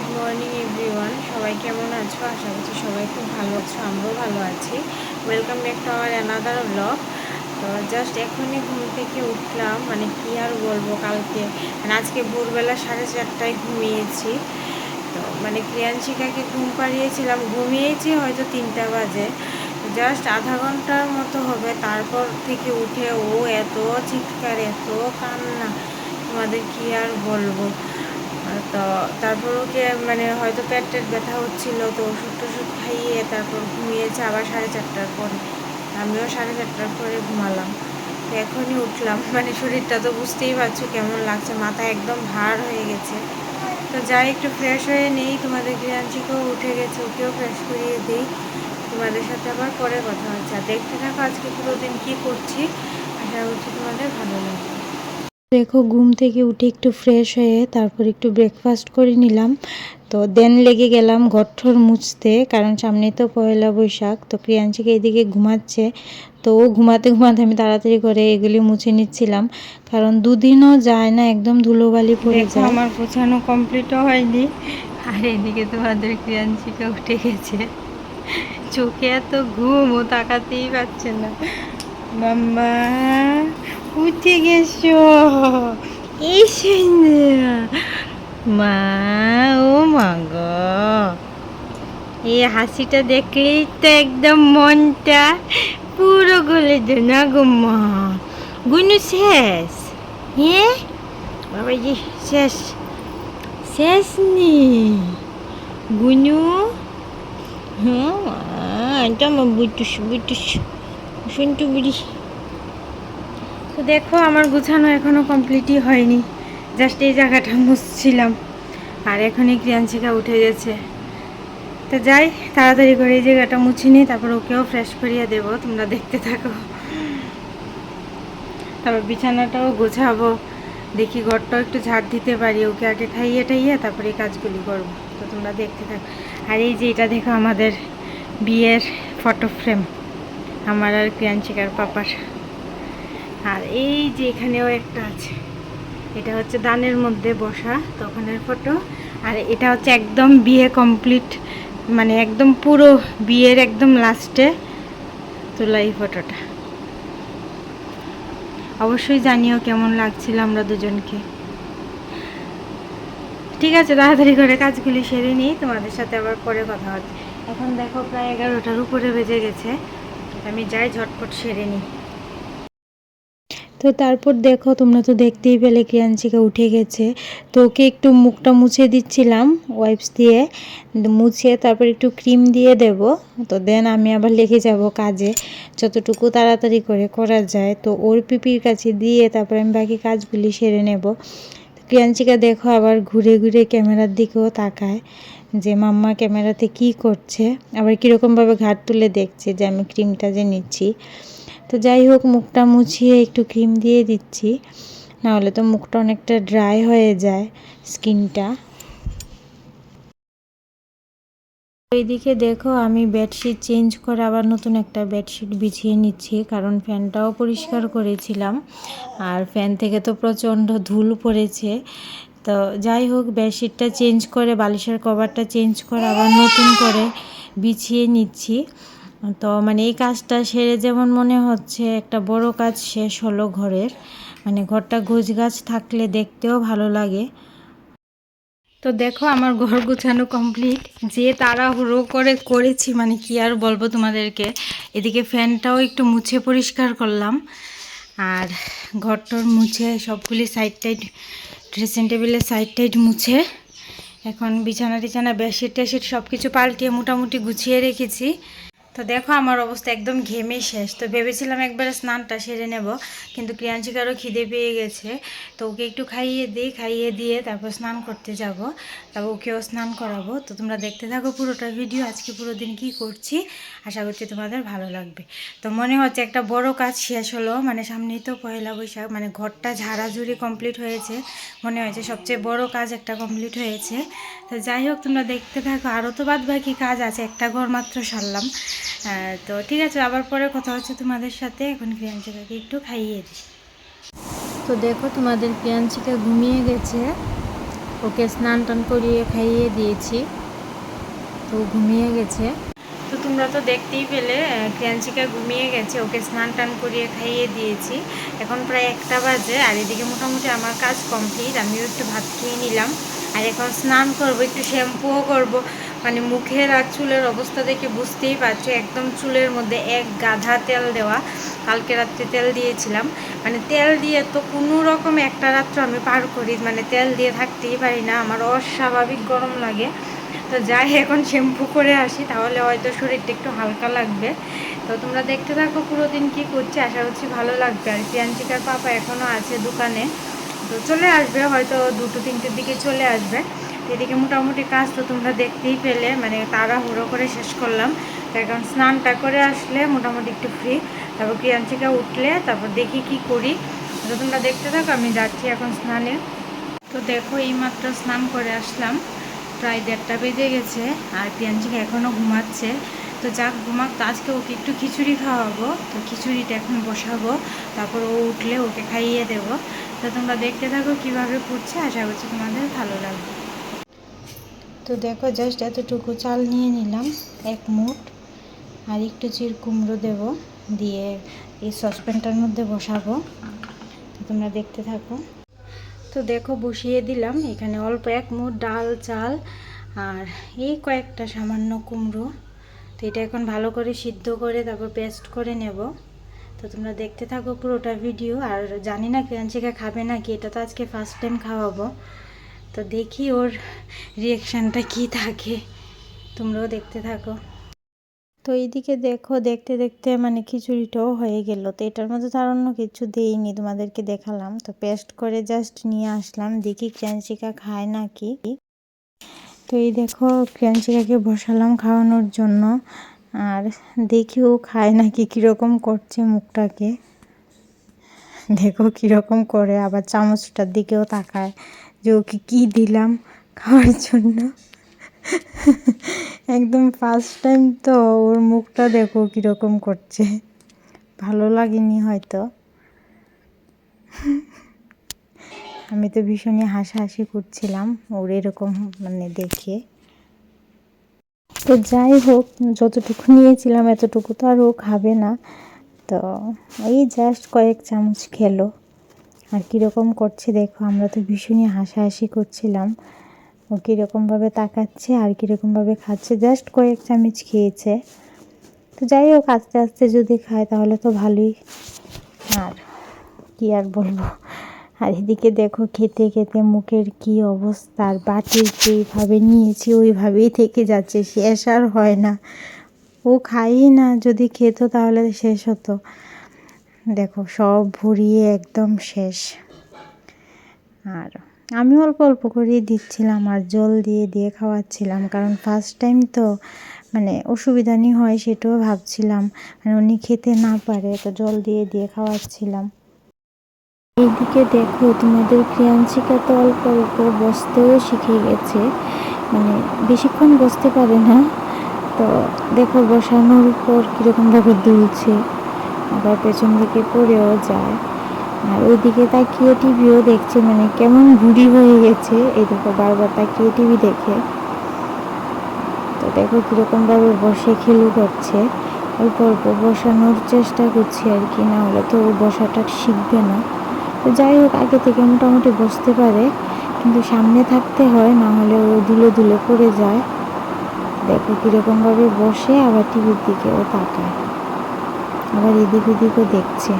Good morning everyone সবাই কেমন আছো? আশা করছি সবাই খুব ভালো আছো, আমরাও ভালো আছি। ওয়েলকাম ব্যাক টু আমার অ্যানাদার ব্লগ তো জাস্ট এখনই ঘুম থেকে উঠলাম মানে কি আর বলব কালকে? মানে আজকে ভোরবেলা সাড়ে চারটায় ঘুমিয়েছি। তো মানে ক্রিয়াংশিকাকে ঘুম পাড়িয়েছিলাম, ঘুমিয়েছি হয়তো তিনটা বাজে। জাস্ট আধা ঘণ্টার মতো হবে, তারপর থেকে উঠে ও এত চিৎকার, এত কান্না। তোমাদের কি আর বলব? তো তারপর ওকে মানে হয়তো পেট টেট ব্যথা হচ্ছিল, তো ওষুধ টষুধ খাইয়ে তারপর ঘুমিয়েছে আবার সাড়ে চারটার পরে। আমিও সাড়ে চারটার পরে ঘুমালাম। তো এখনই উঠলাম। মানে শরীরটা তো বুঝতেই পারছ কেমন লাগছে, মাথা একদম ভার হয়ে গেছে। তো যাই, একটু ফ্রেশ হয়ে নেই, তোমাদের গৃহাঞ্চিকেও উঠে গেছে, ওকেও ফ্রেশ করিয়ে দিই। তোমাদের সাথে আবার পরে কথা হচ্ছে। আর দেখতে থাকো আজকে পুরো দিন কী করছি। আশা করছি তোমাদের ভালো লাগবে। দেখো ঘুম থেকে উঠে একটু ফ্রেশ হয়ে তারপর একটু ব্রেকফাস্ট করে নিলাম। তো দেন লেগে গেলাম ঘরঠর মুছতে কারণ সামনে তো পয়লা বৈশাখ তো ক্রিয়াঞ্চিকে এদিকে ঘুমাচ্ছে। তো ও ঘুমাতে ঘুমাতে আমি তাড়াতাড়ি করে এগুলি মুছে নিচ্ছিলাম কারণ দুদিনও যায় না একদম ধুলোবালি পড়ে যায়। আমার গোছানো কমপ্লিটও হয়নি। আর এদিকে তোমাদের ক্রিয়াঞ্চিকা উঠে গেছে। চোখে এত ঘুম ও তাকাতেই পারছে না। মাম্মা! উঠে গেছো এই মা ও মা গো এই হাসিটা দেখলেই তো একদম মনটা পুরো গলে না গো মা। গুনু, শেষ? হ্যাঁ বাবাজি শেষ। শেষ নি। গুনু? হ্যাঁ এটা আমার বুটুস বুটুস। শুনটু বুড়ি। তো দেখো, আমার গুছানো এখনও কমপ্লিটই হয়নি। জাস্ট এই জায়গাটা মুছছিলাম। আর এখনই ক্রিয়াঞ্চিকা উঠে গেছে। তো যাই, তাড়াতাড়ি করে এই জায়গাটা মুছে নিই তারপর ওকেও ফ্রেশ করিয়ে দেবো, তোমরা দেখতে থাকো। তারপর বিছানাটাও গোছাবো। দেখি ঘরটাও একটু ঝাড় দিতে পারি, ওকে আগে খাইয়ে টাইয়ে তারপরে এই কাজগুলি করব। তো তোমরা দেখতে থাকো। আর এই যে এটা দেখো আমাদের বিয়ের ফটো ফ্রেম আমার আর ক্রিয়াঞ্চিকার পাপার। আর এই যে এখানেও একটা আছে। এটা হচ্ছে দানের মধ্যে বসা তখনের ফটো। আর এটা হচ্ছে একদম বিয়ে কমপ্লিট মানে একদম পুরো বিয়ের একদম লাস্টে তোলা এই ফটোটা। অবশ্যই জানিও কেমন লাগছিল আমরা দুজনকে। ঠিক আছে, তাড়াতাড়ি করে কাজগুলি সেরে নিই, তোমাদের সাথে আবার পরে কথা হচ্ছে এখন দেখো প্রায় এগারোটার উপরে বেজে গেছে। আমি যাই ঝটপট সেরে নিই। তো তারপর দেখো, তোমরা তো দেখতেই পেলে ক্রিয়াঞ্চিকা উঠে গেছে। তো ওকে একটু মুখটা মুছে দিচ্ছিলাম ওয়াইপস দিয়ে। মুছে তারপর একটু ক্রিম দিয়ে দেব। তো দেন আমি আবার লেগে যাব কাজে। যতটুকু তাড়াতাড়ি করে করা যায়। তো ওর পিপির কাছে দিয়ে তারপর আমি বাকি কাজগুলি সেরে নেব। ক্রিয়াঞ্চিকা দেখো আবার ঘুরে ঘুরে ক্যামেরার দিকেও তাকায় যে, মাম্মা, ক্যামেরাতে কি করছে? আবার কীরকমভাবে ঘাট তুলে দেখছে যে, আমি ক্রিমটা যে নিচ্ছি। তো যাই হোক, মুখটা মুছিয়ে একটু ক্রিম দিয়ে দিচ্ছি। নাহলে তো মুখটা অনেকটা ড্রাই হয়ে যায় স্কিনটা। এইদিকে দেখো, আমি বেডশিট চেঞ্জ করে আবার নতুন একটা বেডশিট বিছিয়ে নিচ্ছি, কারণ ফ্যানটাও পরিষ্কার করেছিলাম। আর ফ্যান থেকে তো প্রচণ্ড ধুল পড়েছে। তো যাই হোক, বেডশিটটা চেঞ্জ করে, বালিশের কভারটা চেঞ্জ করে আবার নতুন করে বিছিয়ে নিচ্ছি। তো মানে এই কাজটা সেরে যেমন মনে হচ্ছে, একটা বড় কাজ শেষ হলো ঘরের। মানে ঘরটা গোছ গাছ থাকলে দেখতেও ভালো লাগে। তো দেখো আমার ঘর গুছানো কমপ্লিট। যে তাড়াহুড়ো করে করেছি মানে কি আর বলব তোমাদেরকে, এদিকে ফ্যানটাও একটু মুছে পরিষ্কার করলাম। আর ঘরটর মুছে সবগুলি সাইড টাইড ড্রেসিং টেবিলের সাইড টাইড মুছে। এখন বিছানা টিছানা বেডশিট টেশিট সব কিছু পাল্টিয়ে মোটামুটি গুছিয়ে রেখেছি। তো দেখো আমার অবস্থা একদম ঘেমে শেষ। তো ভেবেছিলাম একবারে স্নানটা সেরে নেব, কিন্তু ক্রিয়াঞ্চিকারও খিদে পেয়ে গেছে। তো ওকে একটু খাইয়ে দিই, খাইয়ে দিয়ে তারপর স্নান করতে যাব। তারপর ওকেও স্নান করাবো। তো তোমরা দেখতে থাকো পুরোটা ভিডিও, আজকে পুরো দিন কী করছি, আশা করছি তোমাদের ভালো লাগবে। তো মনে হচ্ছে একটা বড় কাজ শেষ হলো মানে সামনেই তো পয়লা বৈশাখ মানে ঘরটা ঝাড়াঝুড়ি কমপ্লিট হয়েছে। মনে হয়েছে সবচেয়ে বড় কাজ একটা কমপ্লিট হয়েছে। তো যাই হোক, তোমরা দেখতে থাকো। আরও তো বাদ বাকি কাজ আছে, একটা ঘর মাত্র সারলাম। তো ঠিক আছে আবার পরে কথা হচ্ছে তোমাদের সাথে। এখন ক্রিয়াঞ্চিকাকে একটু খাইয়ে দিই। তো দেখো তোমাদের ক্রিয়াঞ্চিকা ঘুমিয়ে গেছে। ওকে স্নান টান করিয়ে খাইয়ে দিয়েছি। তো ঘুমিয়ে গেছে। তো তোমরা তো দেখতেই পেলে ক্রিয়াঞ্চিকা ঘুমিয়ে গেছে ওকে স্নান টান করিয়ে খাইয়ে দিয়েছি। এখন প্রায় একটা বাজে আর এদিকে মোটামুটি আমার কাজ কমপ্লিট আমিও একটু ভাত খেয়ে নিলাম। আর এখন স্নান করব একটু শ্যাম্পুও করব। মানে মুখের আর চুলের অবস্থা দেখে বুঝতেই পারছ, একদম চুলের মধ্যে এক গাধা তেল দেওয়া। কালকে রাত্রে তেল দিয়েছিলাম। মানে তেল দিয়ে তো কোনো রকম একটা রাত্র আমি পার করি মানে তেল দিয়ে থাকতেই পারি না, আমার অস্বাভাবিক গরম লাগে। তো যাই, এখন শ্যাম্পু করে আসি, তাহলে হয়তো শরীরটা একটু হালকা লাগবে। তো তোমরা দেখতে থাকো পুরো দিন কী করছে, আশা করছি ভালো লাগবে। আর প্রিয়াঞ্চিকার পাপা এখনও আছে দোকানে। তো চলে আসবে, হয়তো দুটো তিনটের দিকে চলে আসবে। এদিকে মোটামুটি কাজ তো তোমরা দেখতেই পেলে মানে তাড়াহুড়ো করে শেষ করলাম। তো এখন স্নানটা করে আসলে মোটামুটি একটু ফ্রি তারপর প্রিয়াঞ্চিকা উঠলে, তারপর দেখি কি করি। তো তোমরা দেখতে থাকো, আমি যাচ্ছি এখন স্নানে। তো দেখো, এইমাত্র স্নান করে আসলাম। প্রায় দেড়টা বেজে গেছে, আর প্রিয়াঞ্চিকা এখনও ঘুমাচ্ছে। তো যাক, ঘুমাক, তো আজকে ওকে একটু খিচুড়ি খাওয়াবো। তো খিচুড়িটা এখন বসাবো, তারপর ও উঠলে ওকে খাইয়ে দেবো। তো তোমরা দেখতে থাকো কীভাবে করছে আশা করছি তোমাদের ভালো লাগবে। তো দেখো জাস্ট এতটুকু চাল নিয়ে নিলাম, এক মুঠ। আর একটু চির কুমড়ো দেবো, দিয়ে এই সসপ্যানটার মধ্যে বসাবো। তোমরা দেখতে থাকো। তো দেখো, বসিয়ে দিলাম। এখানে অল্প এক মুঠ ডাল, চাল, আর এই কয়েকটা সামান্য কুমড়ো। তো এটা এখন ভালো করে সিদ্ধ করে তারপর পেস্ট করে নেব। তো তোমরা দেখতে থাকো পুরোটা ভিডিও। আর জানি না ক্রাঞ্চিকা খাবে নাকি, এটা তো আজকে ফার্স্ট টাইম খাওয়াবো। তো দেখি ওর রিয়াকশানটা কি থাকে। তোমরাও দেখতে থাকো। তো এইদিকে দেখো, দেখতে দেখতে মানে খিচুড়িটাও হয়ে গেল। তো এটার মধ্যে তো আর অন্য কিছু দেইনি, তোমাদেরকে দেখালাম। তো পেস্ট করে জাস্ট নিয়ে আসলাম। দেখি ক্রাঞ্চিকা খায় নাকি। তো এই দেখো ক্রাঞ্চিকাকে বসালাম খাওয়ানোর জন্য। আর দেখি ও খায় নাকি, কীরকম করছে মুখটাকে। দেখো কীরকম করে, আবার চামচটার দিকেও তাকায়। যে ওকে কী দিলাম খাওয়ার জন্য? একদম ফার্স্ট টাইম তো ওর মুখটা দেখো কীরকম করছে। ভালো লাগেনি হয়তো। আমি তো ভীষণই হাসাহাসি করছিলাম ওর এরকম মানে দেখে। তো যাই হোক, যতটুকু নিয়েছিলাম এতটুকু তো আর ও খাবে না। তো এই জাস্ট কয়েক চামচ খেলো। আর কীরকম করছে দেখো, আমরা তো ভীষণই হাসাহাসি করছিলাম। ও কীরকমভাবে তাকাচ্ছে আর কীরকমভাবে খাচ্ছে জাস্ট কয়েক চামচ খেয়েছে। তো যাই হোক, আস্তে আস্তে যদি খায় তাহলে তো ভালোই। আর কি আর বলব? আর এদিকে দেখো, খেতে খেতে মুখের কি অবস্থা, আর বাটি যেইভাবে নিয়েছি, ওইভাবেই থেকে যাচ্ছে, শেষ আর হয় না। ও খাই না, যদি খেত তাহলে শেষ হতো। দেখো, সব ভরিয়ে একদম শেষ। আর আমি অল্প অল্প করেই দিচ্ছিলাম আর জল দিয়ে দিয়ে খাওয়াচ্ছিলাম, কারণ ফার্স্ট টাইম তো মানে অসুবিধা নিয়ে হয় সেটাও ভাবছিলাম মানে উনি খেতে না পারে, তো জল দিয়ে দিয়ে খাওয়াচ্ছিলাম। এইদিকে দেখো, তোমাদের ক্রিয়াঞ্চিকা তো অল্প অল্প বসতেও শিখে গেছে মানে বেশিক্ষণ বসতে পারে না। তো দেখো, বসানোর উপর কীরকমভাবে দুলছে। আবার পেছন দিকে পড়েও যায়। আর ওইদিকে তাকিয়ে টিভিও দেখছে মানে কেমন ঘুড়ি হয়ে গেছে। এই দেখো, বারবার তাকিয়ে টিভি দেখে। তো দেখো কীরকমভাবে বসে খেলু করছে। অল্প অল্প বসানোর চেষ্টা করছি আর কি, না হলে তো ও বসাটা শিখবে না। তো যাই হোক, আগে থেকে মোটামুটি বসতে পারে। কিন্তু সামনে থাকতে হয়, না হলে ও দুলে দুলে পড়ে যায়। দেখো কীরকমভাবে বসে, আবার টিভির দিকেও তাকায়। আবার এদিক ওদিকও দেখছে।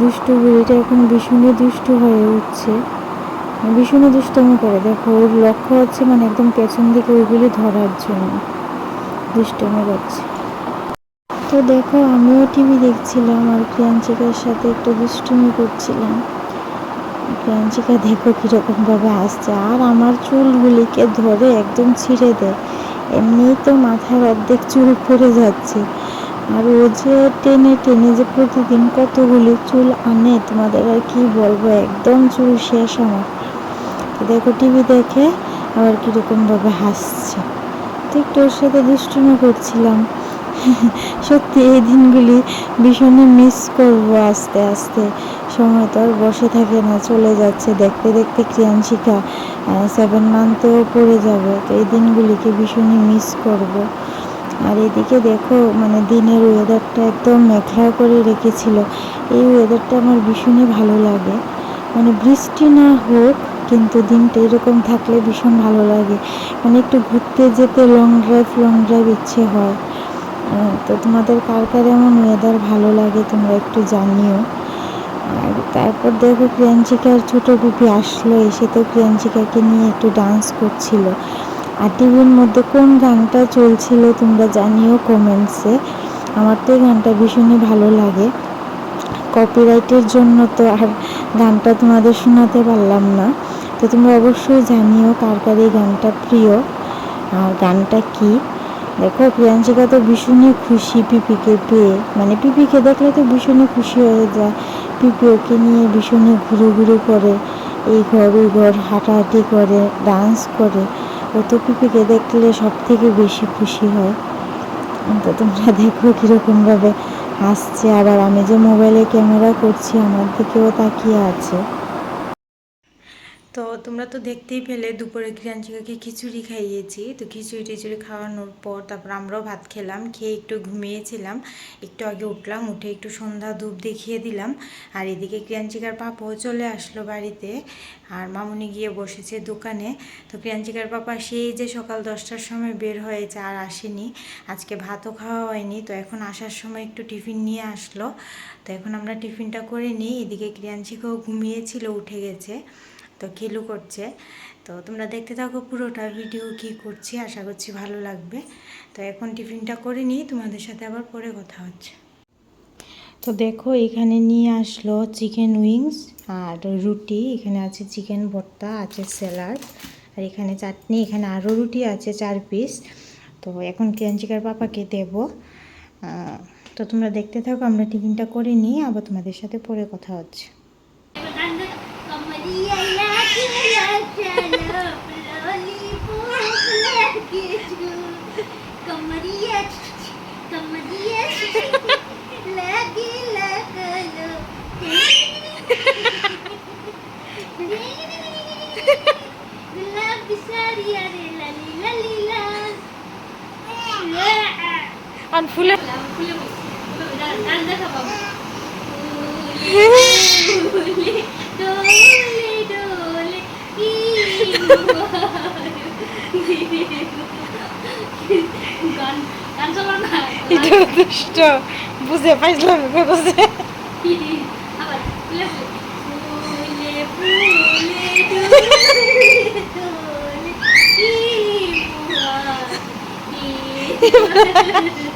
দুষ্টু বুড়িটা এখন ভীষণই দুষ্টু হয়ে উঠছে। ভীষণই দুষ্টমি করে। দেখো, ওর লক্ষ্য হচ্ছে মানে একদম পেছন দিকে ওইগুলি ধরার জন্য। দুষ্টমি করছে। তো দেখো, আমিও টিভি দেখছিলাম আর প্রিয়াঞ্চিকার সাথে একটু দুষ্টুমি করছিলাম। প্রিয়াঞ্চিকা দেখো কীরকমভাবে আসছে। আর আমার চুলগুলিকে ধরে একদম ছিঁড়ে দেয় এমনিই তো মাথার অর্ধেক চুল পড়ে যাচ্ছে। আর ও যে টেনে টেনে যে প্রতিদিন কতগুলি চুল আনে, তোমাদের আর কি বলব? একদম চুল শেষ আমার। দেখো টিভি দেখে আবার কীরকমভাবে হাসছে। তো একটু ওর সাথে দুষ্টুমি করছিলাম। সত্যি, এই দিনগুলি ভীষণই মিস করব আস্তে আস্তে। সময় তো আর বসে থাকে না, চলে যাচ্ছে। দেখতে দেখতে ক্রিয়াংশিকা সেভেন মান্থেও পড়ে যাবে। তো এই দিনগুলিকে ভীষণই মিস করব। আর এদিকে দেখো মানে দিনের ওয়েদারটা একদম মেঘলা করে রেখেছিল। এই ওয়েদারটা আমার ভীষণই ভালো লাগে। মানে বৃষ্টি না হোক, কিন্তু দিনটা এরকম থাকলে ভীষণ ভালো লাগে। মানে একটু ঘুরতে যেতে লং ড্রাইভ লং ড্রাইভ ইচ্ছে হয়। তো তোমাদের কার কার এমন ওয়েদার ভালো লাগে, তোমরা একটু জানিও। আর তারপর দেখো প্রিয়াঞ্চিকার ছোটো পিপি আসলো, এসে তো প্রিয়াঞ্চিকাকে নিয়ে একটু ডান্স করছিল। আর টিভির মধ্যে কোন গানটা চলছিল তোমরা জানিও কমেন্টসে আমার তো এই গানটা ভীষণই ভালো লাগে। কপিরাইটের জন্য তো আর গানটা তোমাদের শোনাতে পারলাম না। তো তোমরা অবশ্যই জানিও কার কার এই গানটা প্রিয়। আর গানটা কি। দেখো প্রিয়াঞ্চিকা তো ভীষণই খুশি পিপিকে পেয়ে। মানে পিপিকে দেখলে তো ভীষণই খুশি হয়ে যায়। পিপি ওকে নিয়ে ভীষণই ঘুরু ঘুরু করে, এই ঘর ওই ঘর, হাঁটাহাঁটি করে ডান্স করে। ও তো পিপিকে দেখলে সব থেকে বেশি খুশি হয়। তো তোমরা দেখো কীরকমভাবে হাসছে। আবার আমি যে মোবাইলে ক্যামেরা করছি, আমার দিকেও তাকিয়ে আছে। তো তোমরা তো দেখতেই পেলে দুপুরে ক্রিয়াঞ্চিকাকে খিচুড়ি খাইয়েছি। তো খিচুড়ি টিচুড়ি খাওয়ানোর পর তারপর আমরাও ভাত খেলাম, খেয়ে একটু ঘুমিয়েছিলাম, একটু আগে উঠলাম, উঠে একটু সন্ধ্যা ধূপ দেখিয়ে দিলাম। আর এদিকে ক্রিয়াঞ্চিকার পাপাও চলে আসলো বাড়িতে আর মামুনি গিয়ে বসেছে দোকানে। তো ক্রিয়াঞ্চিকার পাপা সেই যে সকাল দশটার সময় বের হয়েছে আর আসেনি, আজকে ভাতও খাওয়া হয়নি। তো এখন আসার সময় একটু টিফিন নিয়ে আসলো। তো এখন আমরা টিফিনটা করে নিই। এদিকে ক্রিয়াঞ্চিকাও ঘুমিয়েছিল, উঠে গেছে। তো খেলু করছে। তো তোমরা দেখতে থাকো পুরোটা ভিডিও কি করছি, আশা করছি ভালো লাগবে। তো এখন টিফিনটা করে নিই, তোমাদের সাথে আবার পরে কথা হচ্ছে। তো দেখো এখানে নিয়ে আসলো চিকেন উইংস আর রুটি, এখানে আছে চিকেন ভর্তা, আছে স্যালাড আর এখানে চাটনি, এখানে আরও রুটি আছে চার পিস তো এখন ক্রিয়াঞ্চিকার পাপাকে দেব। তো তোমরা দেখতে থাকো, আমরা টিফিনটা করে নিই, আবার তোমাদের সাথে পরে কথা হচ্ছে। আর ফুলে। দুষ্ট। বুঝে পাইছিলাম বুঝে?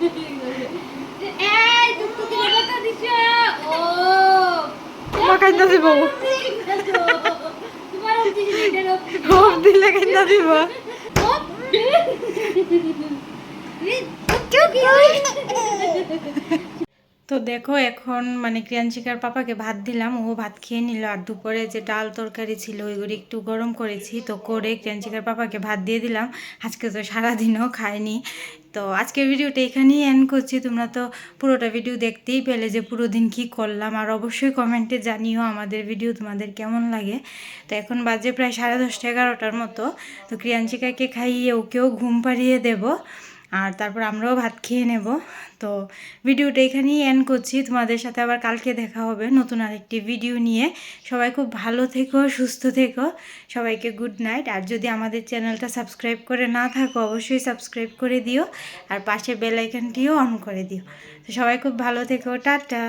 এই টুকটুকি কথা দিছো। ও। কাইন্দা দিব। তোমার হোম দিলে কাইন্দা দিব। তো দেখো এখন মানে ক্রিয়াঞ্চিকার পাপাকে ভাত দিলাম, ও ভাত খেয়ে নিল। আর দুপুরে যে ডাল তরকারি ছিল, ওইগুলি একটু গরম করেছি, তো করে ক্রিয়াঞ্চিকার পাপাকে ভাত দিয়ে দিলাম। আজকে তো সারাদিনও খায়নি। তো আজকের ভিডিওটা এখানেই এন্ড করছি। তোমরা তো পুরোটা ভিডিও দেখতেই পেলে যে পুরো দিন কী করলাম। আর অবশ্যই কমেন্টে জানিও আমাদের ভিডিও তোমাদের কেমন লাগে। তো এখন বাজে প্রায় সাড়ে দশটা এগারোটার মতো। তো ক্রিয়াঞ্চিকাকে খাইয়ে ওকেও ঘুম পাড়িয়ে দেবো। আর তারপর আমরাও ভাত খেয়ে নেব। তো ভিডিওটা এখানেই এন্ড করছি। তোমাদের সাথে আবার কালকে দেখা হবে নতুন আরেকটি ভিডিও নিয়ে। সবাই খুব ভালো থেকো, সুস্থ থেকো। সবাইকে গুড নাইট আর যদি আমাদের চ্যানেলটা সাবস্ক্রাইব করে না থাকো, অবশ্যই সাবস্ক্রাইব করে দিও। আর পাশে বেলাইকানটিও অন করে দিও। তো সবাই খুব ভালো থেকো। টাটা।